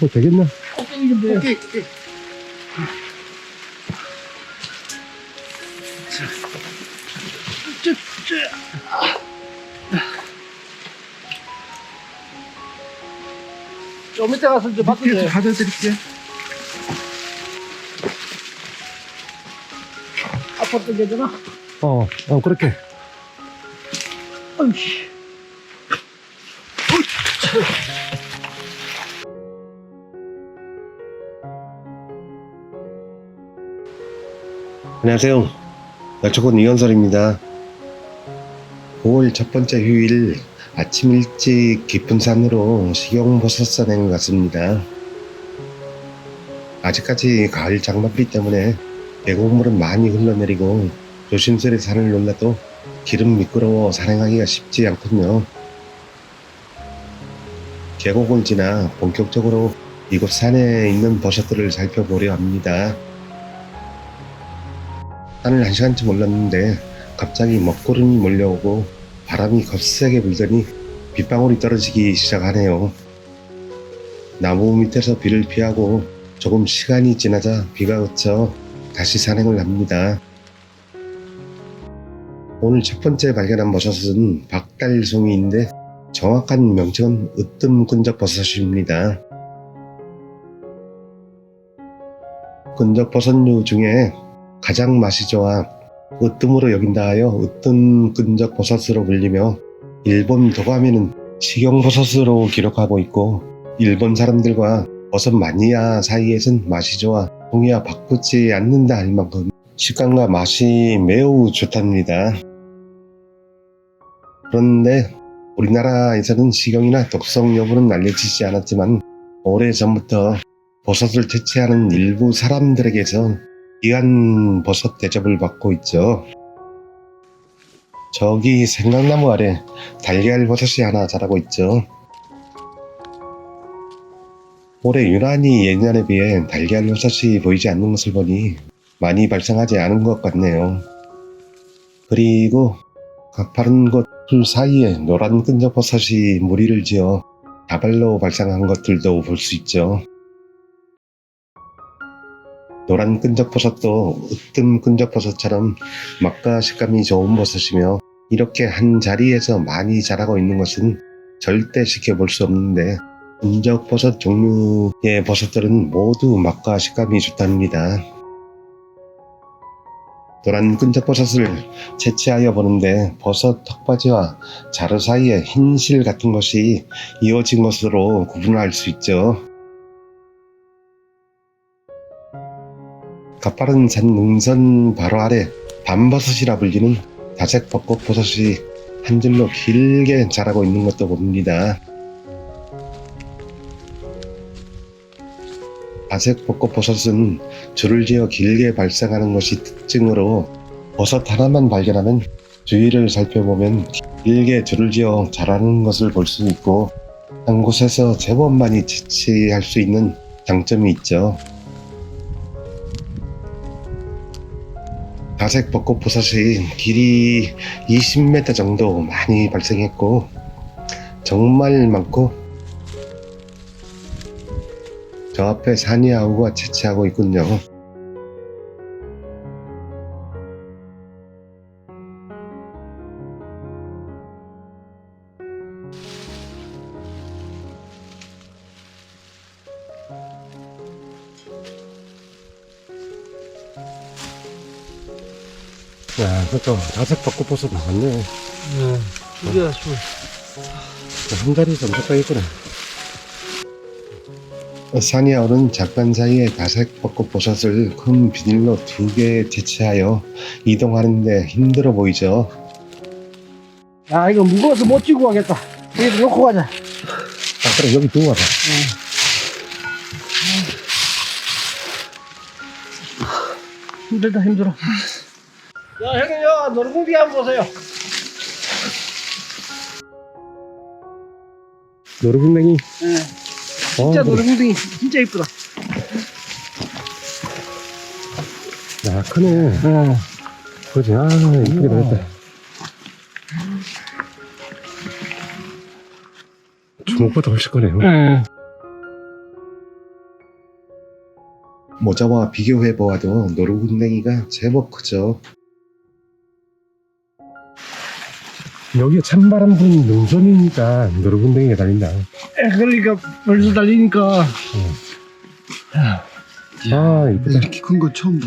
어, 되겠나? 오케이, 오케이. 저, 저. 좀 이따 가서 이제 바꾸세요. 가져 드릴게요. 앞으로 당겨주나? 어, 어, 그렇게. 어이씨. 안녕하세요. 여초군 이현설입니다. 5월 첫 번째 휴일 아침 일찍 깊은 산으로 식용버섯 산행을 갔습니다. 아직까지 가을 장맛비 때문에 계곡물은 많이 흘러내리고 조심스레 산을 올라도 길은 미끄러워 산행하기가 쉽지 않군요. 계곡을 지나 본격적으로 이곳 산에 있는 버섯들을 살펴보려 합니다. 산을 한 시간쯤 올랐는데 갑자기 먹구름이 몰려오고 바람이 거세게 불더니 빗방울이 떨어지기 시작하네요. 나무 밑에서 비를 피하고 조금 시간이 지나자 비가 그쳐 다시 산행을 합니다. 오늘 첫 번째 발견한 버섯은 박달송이인데 정확한 명칭은 으뜸끈적 버섯입니다. 끈적 버섯류 중에 가장 맛이 좋아 으뜸으로 여긴다 하여 으뜸 끈적 버섯으로 불리며 일본 도감에는 식용버섯으로 기록하고 있고 일본 사람들과 버섯 마니아 사이에선 맛이 좋아 동의와 바꾸지 않는다 할 만큼 식감과 맛이 매우 좋답니다. 그런데 우리나라에서는 식용이나 독성 여부는 알려지지 않았지만 오래전부터 버섯을 채취하는 일부 사람들에게서 귀한 버섯 대접을 받고 있죠. 저기 생강나무 아래 달걀 버섯이 하나 자라고 있죠. 올해 유난히 예년에 비해 달걀 버섯이 보이지 않는 것을 보니 많이 발생하지 않은 것 같네요. 그리고 가파른 곳풀 사이에 노란 끈적 버섯이 무리를 지어 다발로 발생한 것들도 볼 수 있죠. 노란 끈적버섯도 으뜸 끈적버섯처럼 맛과 식감이 좋은 버섯이며 이렇게 한 자리에서 많이 자라고 있는 것은 절대 지켜볼 수 없는데 끈적버섯 종류의 버섯들은 모두 맛과 식감이 좋답니다. 노란 끈적버섯을 채취하여 보는데 버섯 턱받이와 자루 사이에 흰실 같은 것이 이어진 것으로 구분할 수 있죠. 가파른 산 능선 바로 아래 밤버섯이라 불리는 다색 벚꽃 버섯이 한 줄로 길게 자라고 있는 것도 봅니다. 다색 벚꽃 버섯은 줄을 지어 길게 발생하는 것이 특징으로 버섯 하나만 발견하면 주위를 살펴보면 길게 줄을 지어 자라는 것을 볼 수 있고 한 곳에서 제법 많이 채취할 수 있는 장점이 있죠. 다색 벚꽃 버섯이 길이 20m 정도 많이 발생했고 정말 많고 저 앞에 사니아우가 채취하고 있군요. 야, 그러니까 다색 벚꽃버섯 나왔네. 네. 이게 술. 한 자리에서 무조건 있구나. 사니아우는 작간 사이에 다색 벚꽃 버섯을 큰 비닐로 두개 채취하여 이동하는데 힘들어 보이죠. 야, 이거 무거워서 못 쥐고 가겠다. 여기 놓고 가자. 아, 그래, 여기 두고 와봐. 힘들다, 힘들어. 야, 형님, 요, 노루궁디 한번 보세요. 노루궁뎅이. 예. 어, 진짜. 노루궁디 진짜 이쁘다. 야, 크네. 예. 그지? 아, 이쁘게 됐다. 주먹보다 훨씬 크네요. 예. 모자와 비교해 보아도 노루궁뎅이가 제법 크죠. 여기가 찬바람 부는 능선이니까 노루궁뎅이가 달린다. 에, 그러니까 벌써 달리니까. 아, 이쁘다. 이렇게 큰건 처음 봐.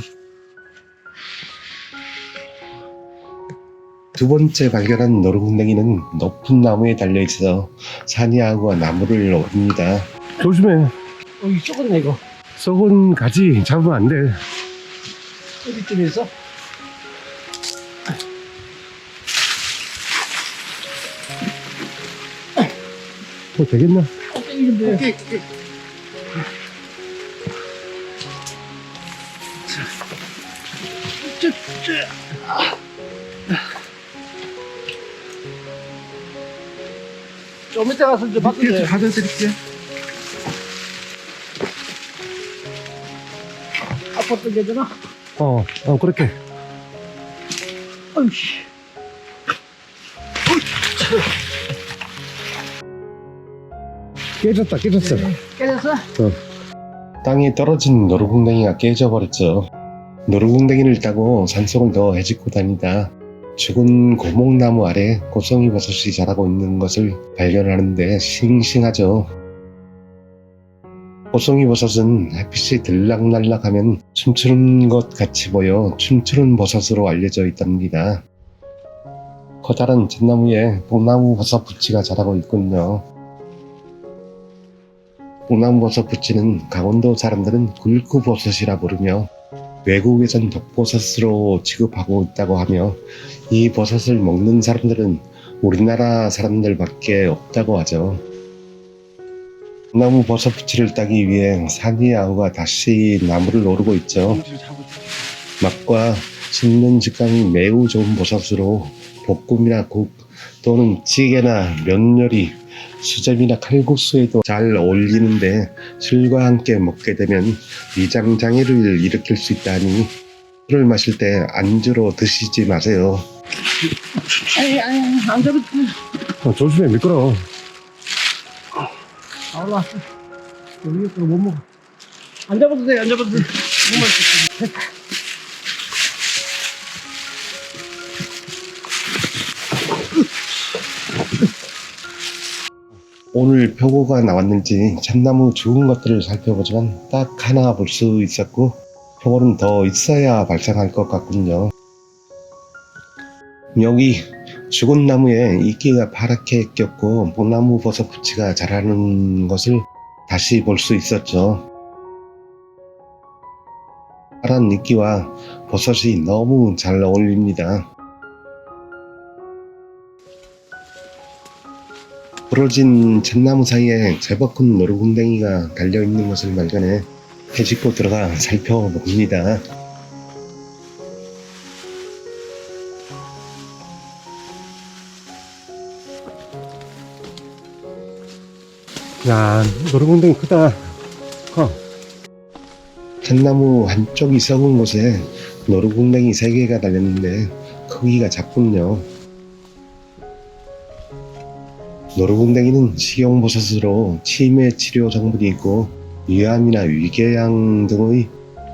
두 번째 발견한 노루궁뎅이는 높은 나무에 달려 있어 사니하고 나무를 오릅니다. 조심해. 어, 이 썩었네, 이거. 썩은 가지 잡으면 안 돼. 어디쯤에 있어? 뭐 되겠나? 오케이, 오케이. 좀 이따 가서 이제. 가져드릴게요. 아빠 뜨게 되나? 어, 어, 그렇게. 어이씨. 깨졌다, 깨졌어. 깨졌어? 땅에 떨어진 노루궁뎅이가 깨져버렸죠. 노루궁뎅이를 따고 산속을 더 헤집고 다니다 죽은 고목나무 아래 고송이 버섯이 자라고 있는 것을 발견하는데 싱싱하죠. 고송이 버섯은 햇빛이 들락날락하면 춤추는 것 같이 보여 춤추는 버섯으로 알려져 있답니다. 커다란 잣나무에 뽕나무 버섯 부치가 자라고 있군요. 뽕나무버섯 부치는 강원도 사람들은 굴쿠버섯이라 부르며 외국에선 독버섯으로 취급하고 있다고 하며 이 버섯을 먹는 사람들은 우리나라 사람들밖에 없다고 하죠. 나무 버섯 부치를 따기 위해 사니아우가 다시 나무를 오르고 있죠. 맛과 씹는 식감이 매우 좋은 버섯으로 볶음이나 국 또는 찌개나 면 요리, 수제비나 칼국수에도 잘 어울리는데 술과 함께 먹게 되면 위장 장애를 일으킬 수 있다니 술을 마실 때 안주로 드시지 마세요. 아니, 아니, 안 잡았지. 어, 조심해, 미끄러워. 아, 올라왔어. 여기 거못 먹어. 안 잡아도 돼, 안 잡아도 돼. 정말 좋다. 오늘 표고가 나왔는지 참나무 죽은 것들을 살펴보지만 딱 하나 볼 수 있었고 표고는 더 있어야 발생할 것 같군요. 여기 죽은 나무에 이끼가 파랗게 꼈고 뽕나무 버섯 부치가 자라는 것을 다시 볼 수 있었죠. 파란 이끼와 버섯이 너무 잘 어울립니다. 부러진 잣나무 사이에 제법 큰 노루궁뎅이가 달려있는 것을 발견해 해집고 들어가 살펴봅니다. 야, 노루궁뎅이 크다. 커. 잣나무 한쪽이 썩은 곳에 노루궁뎅이 세 개가 달렸는데 크기가 작군요. 노루궁뎅이는 식용버섯으로 치매 치료 성분이 있고 위암이나 위궤양 등의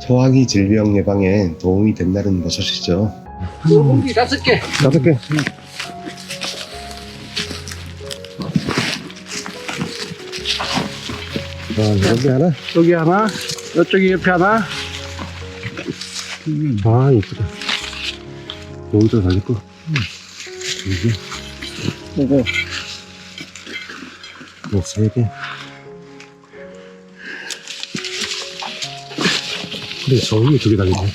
소화기 질병 예방에 도움이 된다는 버섯이죠. 공기 다섯 개. 다섯 개. 아, 여기 하나? 여기 하나, 이쪽에 옆에 하나. 아, 이쁘다. 여기도 달렸고. 이게, 이거. 뭐, 세 개. 그래, 저 위에 두개 달렸네.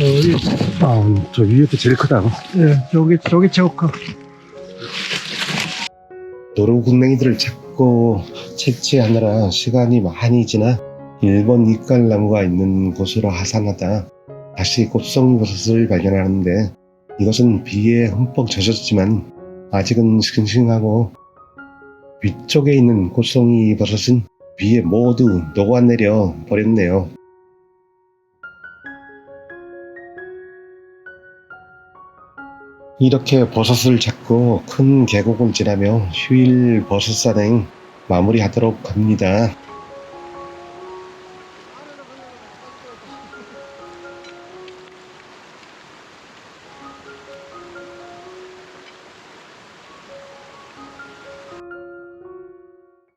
여기, 아, 저 위에 게 제일 크다. 예, 저기, 저기 최고 커. 노루궁뎅이들을 찾고 채취하느라 시간이 많이 지나 일본 이깔나무가 있는 곳으로 하산하다 다시 꽃송이 버섯을 발견하는데 이것은 비에 흠뻑 젖었지만 아직은 싱싱하고 위쪽에 있는 꽃송이 버섯은 비에 모두 녹아내려 버렸네요. 이렇게 버섯을 찾고 큰 계곡을 지나며 휴일 버섯 산행 마무리하도록 합니다.